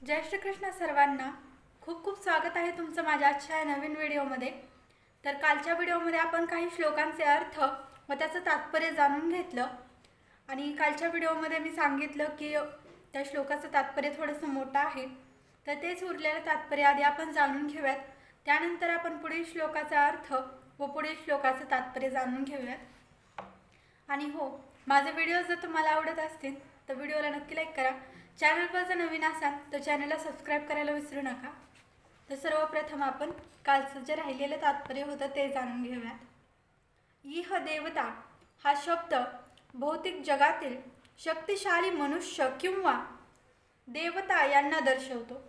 जय श्रीकृष्ण सर्वांना खूप खूप स्वागत आहे तुमचं माझ्या आजच्या या नवीन व्हिडिओमध्ये. तर कालच्या व्हिडिओमध्ये आपण काही श्लोकांचे अर्थ व त्याचं तात्पर्य जाणून घेतलं. आणि कालच्या व्हिडिओमध्ये मी सांगितलं की त्या श्लोकाचं तात्पर्य थोडंसं मोठं आहे. तर तेच उरलेलं तात्पर्य आधी आपण जाणून घेऊयात. त्यानंतर आपण पुढील श्लोकाचा अर्थ व पुढील श्लोकाचं तात्पर्य जाणून घेऊयात. आणि हो माझे व्हिडिओ जर तुम्हाला आवडत असतील तर व्हिडिओला नक्की लाईक करा. चॅनलवर जर नवीन असाल तर चॅनलला सबस्क्राईब करायला विसरू नका. तर सर्वप्रथम आपण कालचं जे राहिलेलं तात्पर्य होतं ते जाणून घेऊयात. इह देवता हा शब्द भौतिक जगातील शक्तिशाली मनुष्य किंवा देवता यांना दर्शवतो.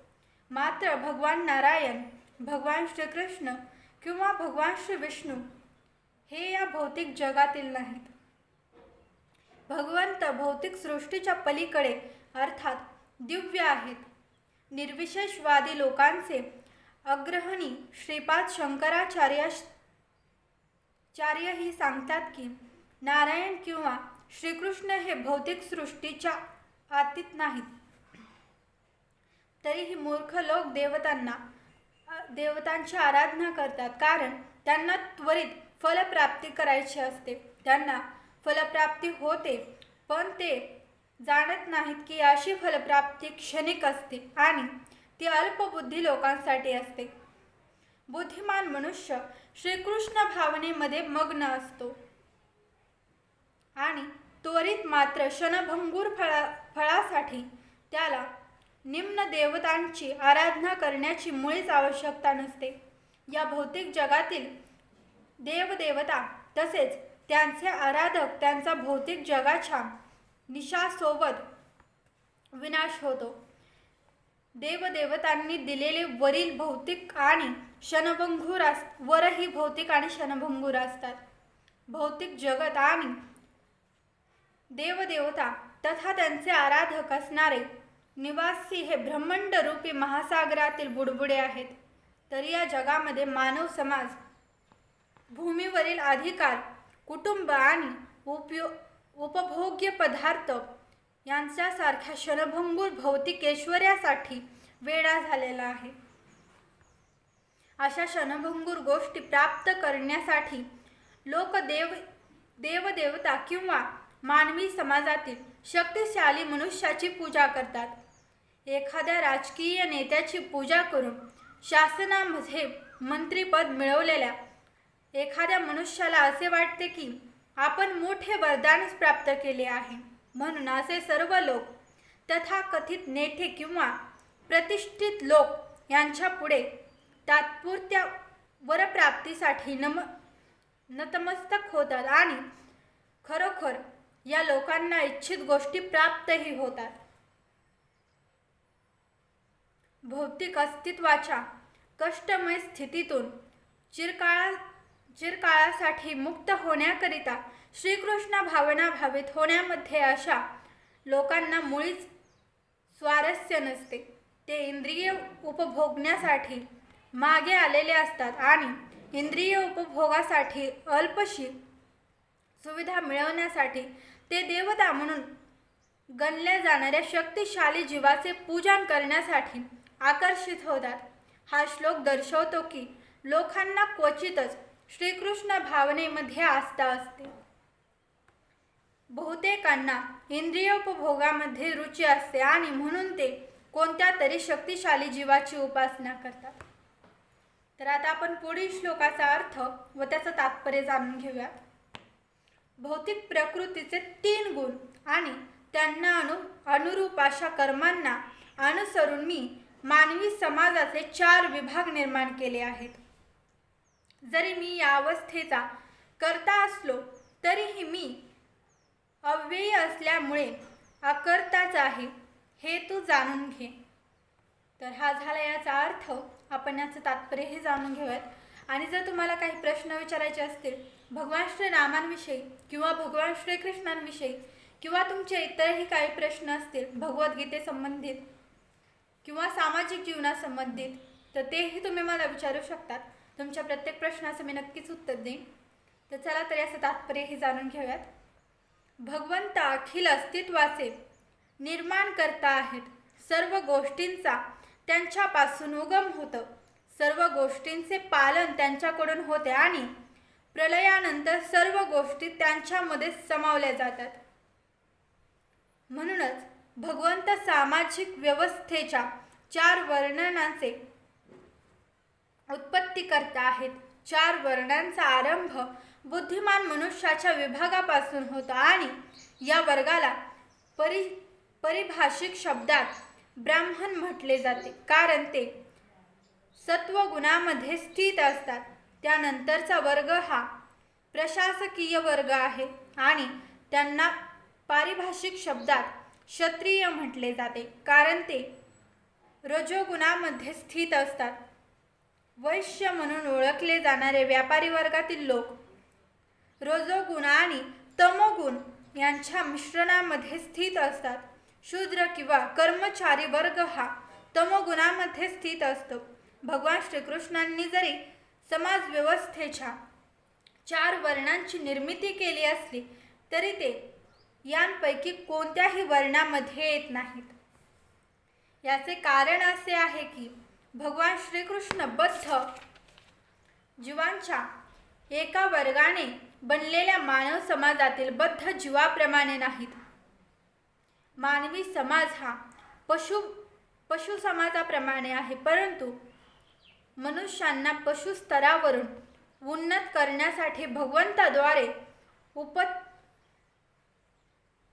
मात्र भगवान नारायण भगवान श्रीकृष्ण किंवा भगवान श्री विष्णू हे या भौतिक जगातील नाहीत. भगवंत भौतिक सृष्टीच्या पलीकडे अर्थात दिव्य आहेत. निर्विशेषवादी लोकांचे अग्रहणी श्रीपाद शंकराचार्य चार्यही सांगतात की नारायण किंवा श्रीकृष्ण हे भौतिक सृष्टीच्या आतीत नाहीत. तरीही मूर्ख लोक देवतांना देवतांची आराधना करतात. कारण त्यांना त्वरित फलप्राप्ती करायची असते. त्यांना फलप्राप्ती होते पण ते जाणत नाहीत की अशी फलप्राप्ती क्षणिक असते आणि ती अल्पबुद्धी लोकांसाठी असते. बुद्धिमान मनुष्य श्रीकृष्ण भावनेमध्ये मग्न असतो. आणि त्वरित मात्र क्षणभंगूर फळा फळासाठी त्याला निम्न देवतांची आराधना करण्याची मुळीच आवश्यकता नसते. या भौतिक जगातील देवदेवता तसेच त्यांचे आराधक त्यांचा भौतिक जगाच्या निशासोबत विनाश होतो. देवदेवतांनी दिलेले वरील भौतिक आणि क्षणभंगूर अस वरही भौतिक आणि क्षणभंगूर असतात भौतिक जगत आणि देवदेवता तथा त्यांचे आराधक असणारे निवासी हे ब्रह्मंड रूपी महासागरातील बुडबुडे आहेत. तरी या जगामध्ये मानव समाज भूमीवरील अधिकार कुटुंब आणि उपयोग उपभोग्य पदार्थ यांच्यासारख्या क्षणभंगूर भौतिक ऐश्वर्यासाठी वेडा झालेला आहे. अशा क्षणभंगूर गोष्टी प्राप्त करण्यासाठी लोक देव देवदेवता किंवा मानवी समाजातील शक्तिशाली मनुष्याची पूजा करतात. एखाद्या राजकीय नेत्याची पूजा करून शासनामध्ये मंत्रीपद मिळवलेल्या एखाद्या मनुष्याला असे वाटते की आपण मोठे वरदानच प्राप्त केले आहे. म्हणून असे सर्व लोक तथाकथित नेते किंवा प्रतिष्ठित लोक यांच्या पुढे तात्पुरत्या वरप्राप्तीसाठी नम नतमस्तक होतात आणि खरोखर या लोकांना इच्छित गोष्टी प्राप्तही होतात. भौतिक अस्तित्वाच्या कष्टमय स्थितीतून चिरकाळा चिरकाळासाठी मुक्त होण्याकरिता श्रीकृष्ण भावना भावित होण्यामध्ये अशा लोकांना मुळीच स्वारस्य नसते. ते इंद्रिय उपभोगण्यासाठी मागे आलेले असतात आणि इंद्रिय उपभोगासाठी अल्पशी सुविधा मिळवण्यासाठी ते देवता म्हणून गणल्या जाणाऱ्या शक्तिशाली जीवाचे पूजन करण्यासाठी आकर्षित होतात. हा श्लोक दर्शवतो की लोकांना क्वचितच श्रीकृष्ण भावनेमध्ये आस्था असते. बहुतेकांना इंद्रियोपभोगामध्ये रुची असते आणि म्हणून ते कोणत्या तरी शक्तिशाली जीवाची उपासना करतात. तर आता आपण पुढील श्लोकाचा अर्थ व त्याचं तात्पर्य जाणून घेऊया. भौतिक प्रकृतीचे तीन गुण आणि त्यांना अनु अनुरूप अशा कर्मांना अनुसरून मी मानवी समाजाचे चार विभाग निर्माण केले आहेत. जरी मी या अवस्थेचा करता असलो तरीही मी अव्ययी असल्यामुळे अकर्ताच आहे हे तू जाणून घे. तर हा झाला याचा अर्थ आपण याचं तात्पर्यही जाणून घेऊयात. आणि जर तुम्हाला काही प्रश्न विचारायचे असतील भगवान श्री रामांविषयी किंवा भगवान श्रीकृष्णांविषयी किंवा तुमचे इतरही काही प्रश्न असतील भगवद्गीतेसंबंधित किंवा सामाजिक जीवनासंबंधित तर तेही तुम्ही मला विचारू शकतात. तुमच्या प्रत्येक प्रश्नाचं मी नक्कीच उत्तर देईन. तर चला तर याचं तात्पर्यही जाणून घेऊयात. भगवंत अखिल अस्तित्वाचे निर्माण करता आहेत. सर्व गोष्टींचा त्यांच्यापासून उगम होतं. सर्व गोष्टींचे पालन त्यांच्याकडून होते आणि प्रलयानंतर सर्व गोष्टी त्यांच्यामध्ये समावल्या जातात. म्हणूनच भगवंत सामाजिक व्यवस्थेच्या चार वर्णनांचे उत्पत्तीकर्ता आहेत. चार वर्णांचा आरंभ बुद्धिमान मनुष्याच्या विभागापासून होतो आणि या वर्गाला परि परिभाषिक शब्दात ब्राह्मण म्हटले जाते. कारण ते सत्वगुणामध्ये स्थित असतात. त्यानंतरचा वर्ग हा प्रशासकीय वर्ग आहे आणि त्यांना पारिभाषिक शब्दात क्षत्रिय म्हटले जाते. कारण ते रजोगुणामध्ये स्थित असतात. वैश्य म्हणून ओळखले जाणारे व्यापारी वर्गातील लोक. रजोगुण आणि तमोगुण यांच्या मिश्रणामध्ये स्थित असतात. शूद्र किंवा कर्मचारी वर्ग हा तमोगुणामध्ये स्थित असतो. भगवान श्रीकृष्णांनी जरी समाज व्यवस्थेच्या चार वर्णांची निर्मिती केली असली तरी ते यांपैकी कोणत्याही वर्णामध्ये येत नाहीत. याचे कारण असे आहे की भगवान श्रीकृष्ण बद्ध जीवांच्या एका वर्गाने बनलेल्या मानव समाजातील बद्ध जीवाप्रमाणे नाहीत. मानवी समाज हा पशु पशु समाजाप्रमाणे आहे परंतु मनुष्यांना पशु स्तरावरून उन्नत करण्यासाठी भगवंताद्वारे उप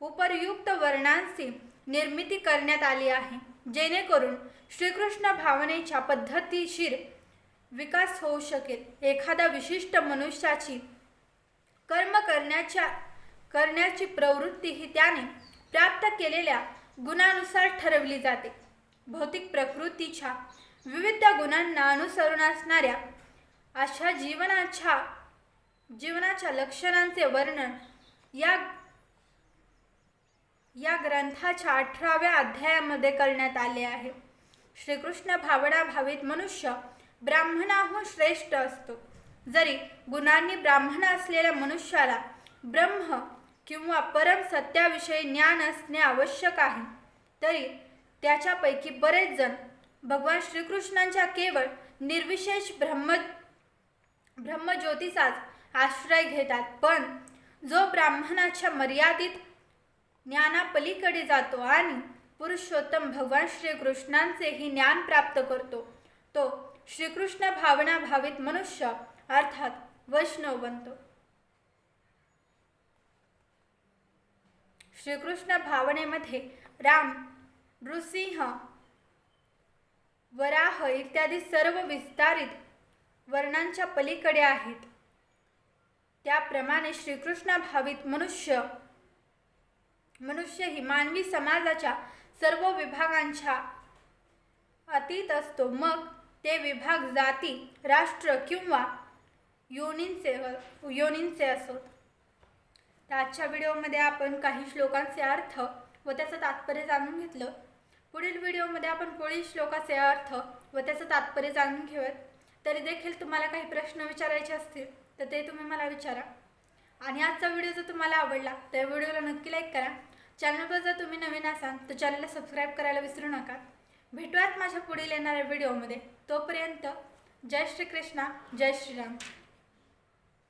उपर्युक्त वर्णांची निर्मिती करण्यात आली आहे. जेणेकरून श्रीकृष्ण भावनेच्या पद्धतीशीर विकास होऊ शकेल. एखाद्या विशिष्ट मनुष्याची कर्म करण्याच्या करण्याची प्रवृत्ती ही त्याने प्राप्त केलेल्या गुणानुसार ठरवली जाते. भौतिक प्रकृतीच्या विविध गुणांना अनुसरून असणाऱ्या अशा जीवनाच्या जीवनाच्या लक्षणांचे वर्णन या या ग्रंथाच्या अठराव्या अध्यायामध्ये करण्यात आले आहे. श्रीकृष्ण भावडा भावित मनुष्य ब्राह्मणाहून श्रेष्ठ असतो. जरी गुणांनी ब्राह्मण असलेल्या मनुष्याला ब्रह्म किंवा परम सत्याविषयी ज्ञान असणे आवश्यक आहे तरी त्याच्यापैकी बरेच जण भगवान श्रीकृष्णांच्या केवळ निर्विशेष ब्रह्म ब्रह्मज्योतीचाच आश्रय घेतात. पण जो ब्राह्मणाच्या मर्यादित ज्ञानापलीकडे जातो आणि पुरुषोत्तम भगवान श्रीकृष्णांचेही ज्ञान प्राप्त करतो. तो श्रीकृष्ण भावना भावित मनुष्य अर्थात वैष्णव बनतो. श्रीकृष्ण भावनेमध्ये राम नृसिंह वराह इत्यादी सर्व विस्तारित वर्णांच्या पलीकडे आहेत. त्याप्रमाणे श्रीकृष्ण भावित मनुष्य मनुष्य ही मानवी समाजाच्या सर्व विभागांच्या अतीत असतो. मग ते विभाग जाती राष्ट्र किंवा योनींचे योनींचे असोत तर आजच्या व्हिडिओमध्ये आपण काही श्लोकांचे अर्थ व त्याचं तात्पर्य जाणून घेतलं. पुढील व्हिडिओमध्ये आपण पुढील श्लोकाचे अर्थ व त्याचं तात्पर्य जाणून घेऊयात. तरी देखील तुम्हाला काही प्रश्न विचारायचे असतील तर ते तुम्ही मला विचारा. आणि आजचा व्हिडिओ जर तुम्हाला आवडला तर व्हिडिओला नक्की लाईक करा. चॅनलवर जर तुम्ही नवीन असाल तर चॅनलला सबस्क्राईब करायला विसरू नका. भेटूयात माझ्या पुढील येणाऱ्या व्हिडिओमध्ये. तोपर्यंत जय श्रीकृष्णा जय श्रीराम.